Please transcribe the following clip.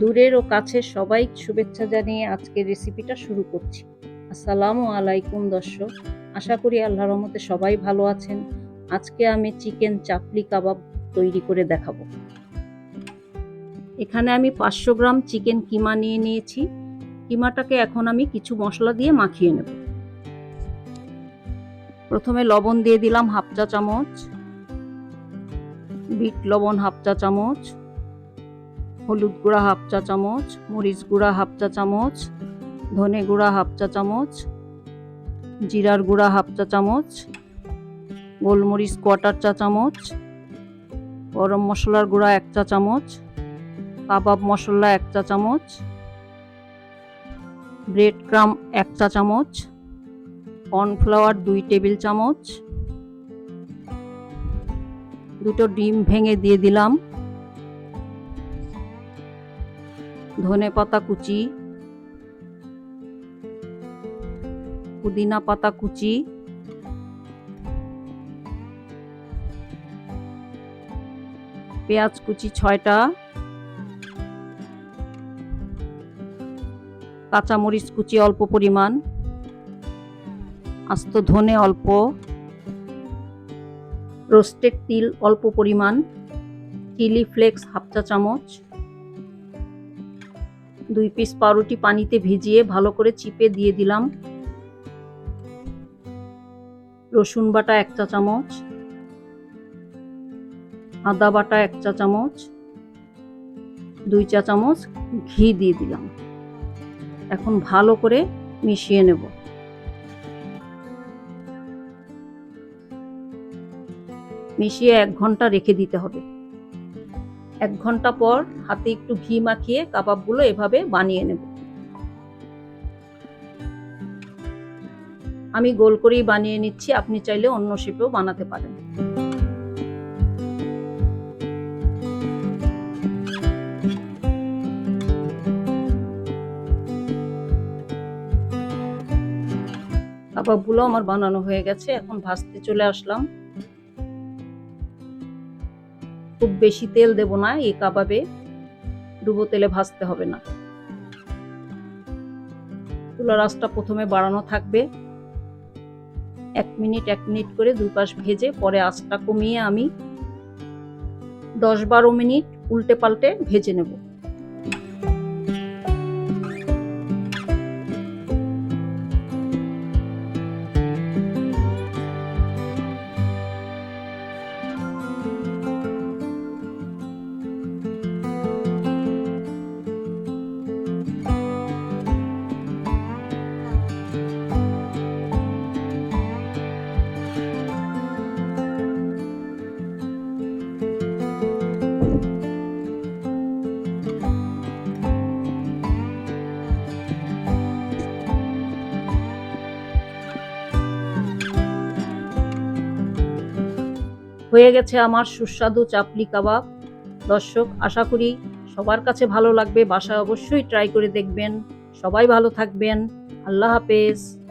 দূরের ও কাছের সবাই শুভেচ্ছা জানিয়ে আজকের রেসিপিটা শুরু করছি। আসসালামু আলাইকুম দর্শক, আশা করি আল্লাহ রহমতে সবাই ভালো আছেন। আজকে আমি চিকেন চাপলি কাবাব তৈরি করে দেখাবো। এখানে আমি পাঁচশো গ্রাম চিকেন কিমা নিয়ে নিয়েছি। কিমাটাকে এখন আমি কিছু মশলা দিয়ে মাখিয়ে নেব। প্রথমে লবণ দিয়ে দিলাম হাফ চা চামচ, বিট লবণ হাফ চা চামচ হলুদ গুঁড়া হাফ চা চামচ, মরিচ গুঁড়া হাফ চা চামচ, ধনে গুঁড়া হাফ চা চামচ, জিরার গুঁড়া হাফ চা চামচ, গোলমরিচ কোয়াটার চা চামচ, গরম মশলার গুঁড়া এক চা চামচ, কাবাব মশলা এক চা চামচ, ব্রেড ক্রাম এক চা চামচ, কর্নফ্লাওয়ার দুই টেবিল চামচ, দুটো ডিম ভেঙে দিয়ে দিলাম। ধনে পাতা কুচি, পুদিনা পাতা কুচি, পেঁয়াজ কুচি ছয়টা, কাঁচামরিচ কুচি অল্প পরিমাণ, আস্ত ধনে অল্প, রোস্টেড তিল অল্প পরিমাণ, চিলি ফ্লেক্স হাফ চা চামচ দুই পিস পাউরুটি পানিতে ভিজিয়ে ভালো করে চিপে দিয়ে দিলাম। রসুন বাটা এক চা চামচ। আদা বাটা এক চা চামচ। দুই চা চামচ ঘি দিয়ে দিলাম। এখন ভালো করে মিশিয়ে নেব। মিশিয়ে এক ঘণ্টা রেখে দিতে হবে। এক ঘণ্টা পর হাতে একটু ঘি মাখিয়ে কাবাবগুলো এভাবে বানিয়ে নেব। আমি গোল করেই বানিয়ে নিচ্ছি, আপনি চাইলে অন্য শেপেও বানাতে পারেন। কাবাবগুলো আমার বানানো হয়ে গেছে, এখন ভাজতে চলে আসলাম। খুব বেশি তেল দেব না, এই কাবাবে ডুবো তেলে ভাজতে হবে না। তুলা রাসটা প্রথমে বাড়ানো থাকবে। এক মিনিট এক মিনিট করে দুপাশ ভেজে পরে আঁচটা কমিয়ে আমি দশ বারো মিনিট উল্টে পাল্টে ভেজে নেব। হয়ে গেছে আমার সুস্বাদু চাপলি কাবাব। দর্শক, আশা করি সবার কাছে ভালো লাগবে। বাসায় অবশ্যই ট্রাই করে দেখবেন। সবাই ভালো থাকবেন। আল্লাহ হাফেজ।